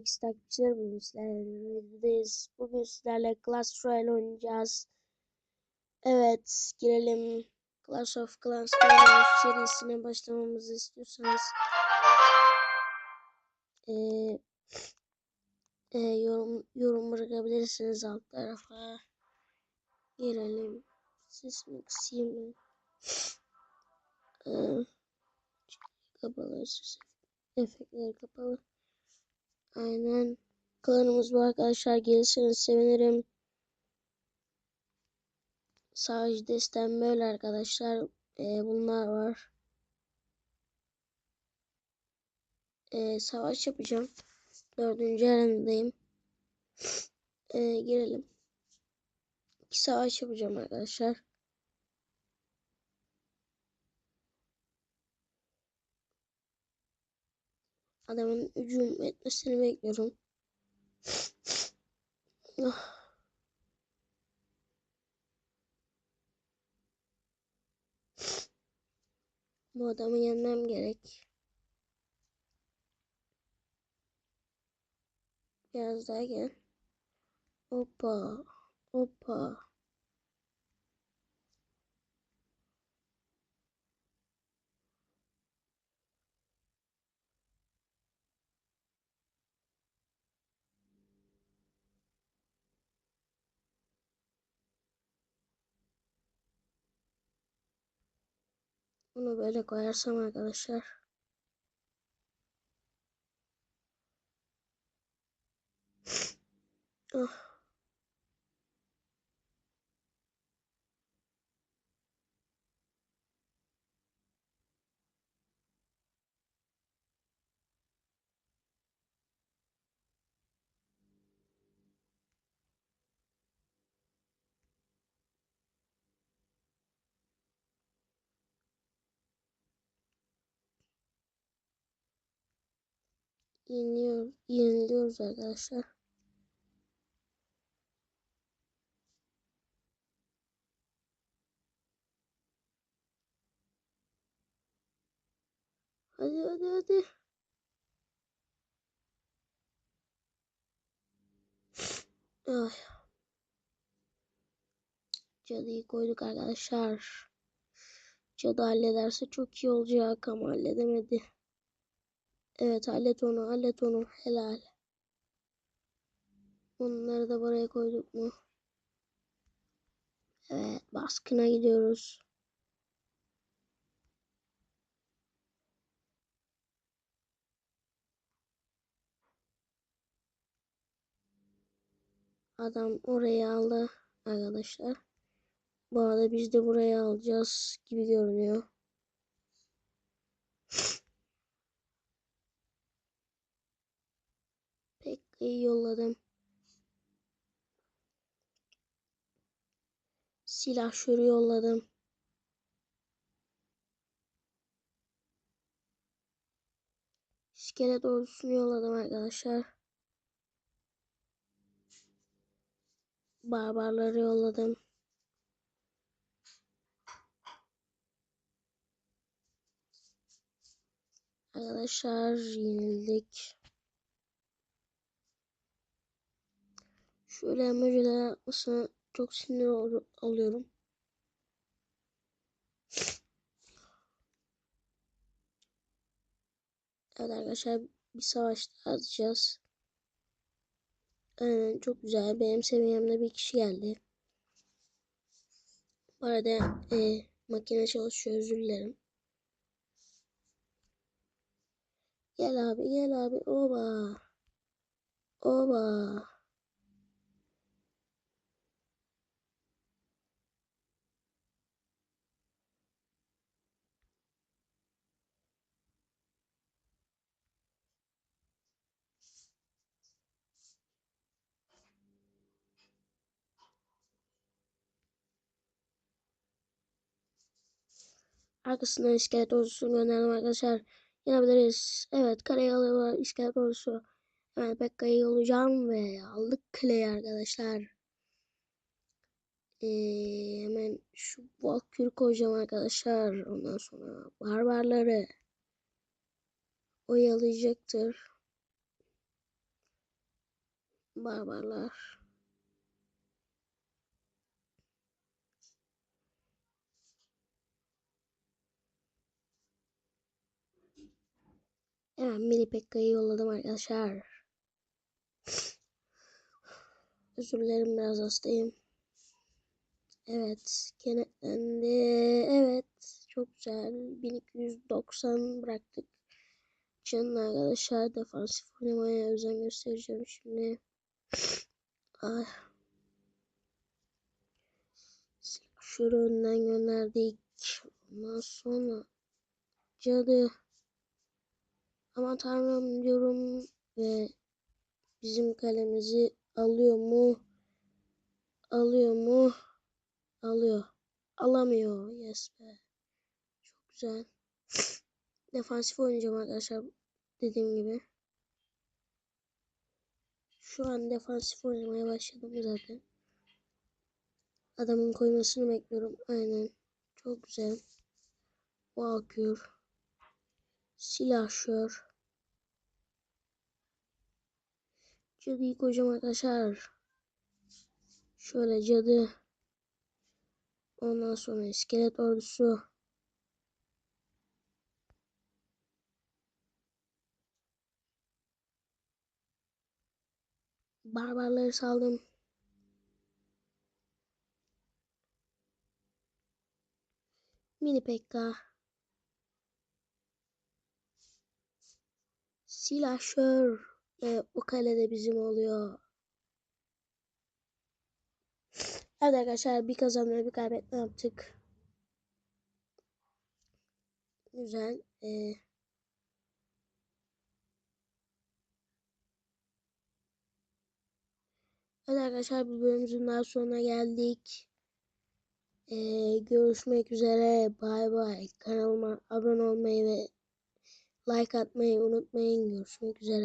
X takipçileri bugün sizlerle birlikteyiz. Bugün sizlerle Clash Royale oynayacağız. Evet, girelim. Clash of Clans serisine başlamamızı istiyorsanız e, e, yorum, yorum bırakabilirsiniz alt tarafa. Girelim. Sesimi kısayım ben. E, kapalı ses efektleri kapalı. Aynen. Klanımız bu arkadaşlar. Gelirseniz sevinirim. Savaş destem böyle arkadaşlar. Ee, bunlar var. Ee, savaş yapacağım. Dördüncü arenadayım. Ee, girelim. İki savaş yapacağım arkadaşlar. Adamın hücum etmesini bekliyorum. Ah. Bu adamı yenmem gerek. Biraz daha gel. Hoppa. Hoppa. Bunu böyle koyarsam arkadaşlar. Oh. Yeniliyor, yeniliyoruz arkadaşlar. Hadi hadi hadi. Ay. Cadıyı koyduk arkadaşlar. Cadı hallederse çok iyi olacak ama halledemedi. Evet hallet onu hallet onu helal. Onları da buraya koyduk mu? Evet baskına gidiyoruz. Adam orayı aldı arkadaşlar. Bu arada biz de buraya alacağız gibi görünüyor. Pek iyi yolladım. Silah şuru yolladım. İskelet ordusunu yolladım arkadaşlar. Barbarları yolladım. Arkadaşlar yenildik. Şöyle emojiler yapmasına çok sinir ol oluyorum. Evet arkadaşlar bir savaş daha atacağız. Aynen çok güzel. Benim seviyemde bir kişi geldi. Bu arada e, makine çalışıyor özür dilerim. Gel abi gel abi oba. Oba. Arkasından iskelet ordusunu gönderdim arkadaşlar. Yenebiliriz. Evet kareye alıyor iskelet ordusu. Hemen Pekka'yı yollayacağım ve aldık kaleyi arkadaşlar. Ee, hemen şu Valkür koyacağım arkadaşlar. Ondan sonra barbarları oyalayacaktır. Barbarlar. Hemen mini Pekka'yı yolladım arkadaşlar. Özür dilerim biraz hastayım. Evet kenetlendi. Evet çok güzel. 1290 bıraktık. Canın arkadaşlar defansif oynamaya özen göstereceğim şimdi. Ay. Şöyle önden gönderdik. Ondan sonra cadı. Aman tanrım diyorum ve bizim kalemizi alıyor mu? Alıyor mu? Alıyor. Alamıyor. Yes be. Çok güzel. Defansif oynayacağım arkadaşlar. Dediğim gibi. Şu an defansif oynamaya başladım zaten. Adamın koymasını bekliyorum. Aynen. Çok güzel. Valkür. Silahşör. Cadıyı koyacağım arkadaşlar. Şöyle cadı. Ondan sonra iskelet ordusu. Barbarları saldım. Mini Pekka. Silahşör. Ve o kalede bizim oluyor. Evet arkadaşlar bir kazanma bir kaybetme yaptık. Güzel. Ee, evet arkadaşlar bir bölümümüzün daha sonuna geldik. Ee, görüşmek üzere. Bay bay. Kanalıma abone olmayı ve like atmayı unutmayın. Görüşmek üzere.